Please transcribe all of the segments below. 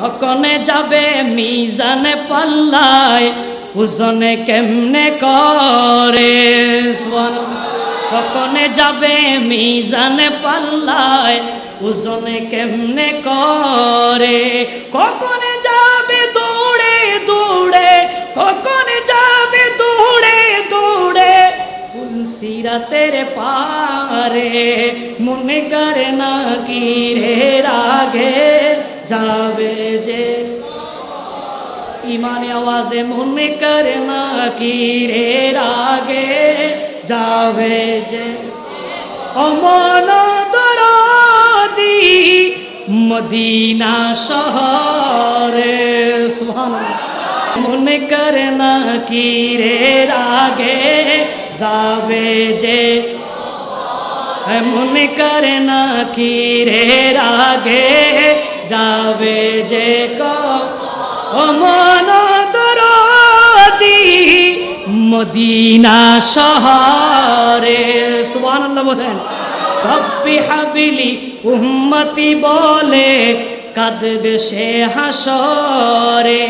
কখনে যাবে মিজানে পাল্লায় ওজনে কেমনে করে। কখনে যাবে মিজানে পাল্লায় ওজনে কেমনে করে কখনে যাবে দৌড়ে দৌড়ে, কখনে যাবে দৌড়ে দৌড়ে সিরাতের পারে মনে করে না কি রে রাগে যাবে যে ইমানে আওয়াজে মনে করে না কি রে রাগে? যাবে যে অমন দরদি মদিনা শহরে। সুবহানাল্লাহ। মনে করে না কি রে রাগে? যাবে যে মনে করে না কি রে রাগে? যাবে যে ক ও মন দরদি মদিনা শহরে। সুবহানাল্লাহ বলেন, রব্বি হাবিলি উম্মতি বলে কাঁদবে সে হাসরে।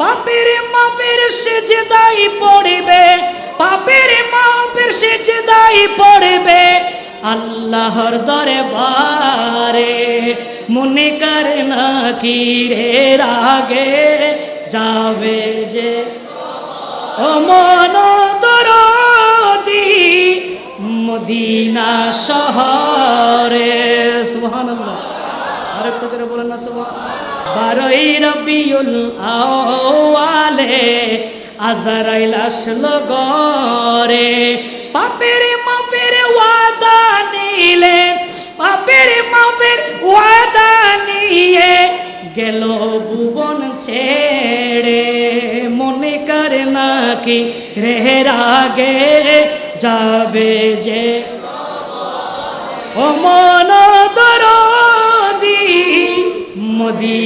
পাপের মাপের সেজদাই পড়বে, পাপের মাপের সেজদাই পড়বে আল্লাহর দরবারে। মনে করে না কি রে রাগে? যাবে যে ও মন দরদি মদিনা শহরে। সুবহানাল্লাহ। আরেকটু করে না সুবহান বারোই রবিউল আওয়ালে আজারাইল আসলো গরে পাপের মাপের ওয়াদা নিলে, পাপের মাপের নিয়ে গেল ভুবন ছেড়ে। মনে করে নাকি রেহরাগে যাবে যে? ও মন মদিনা মদি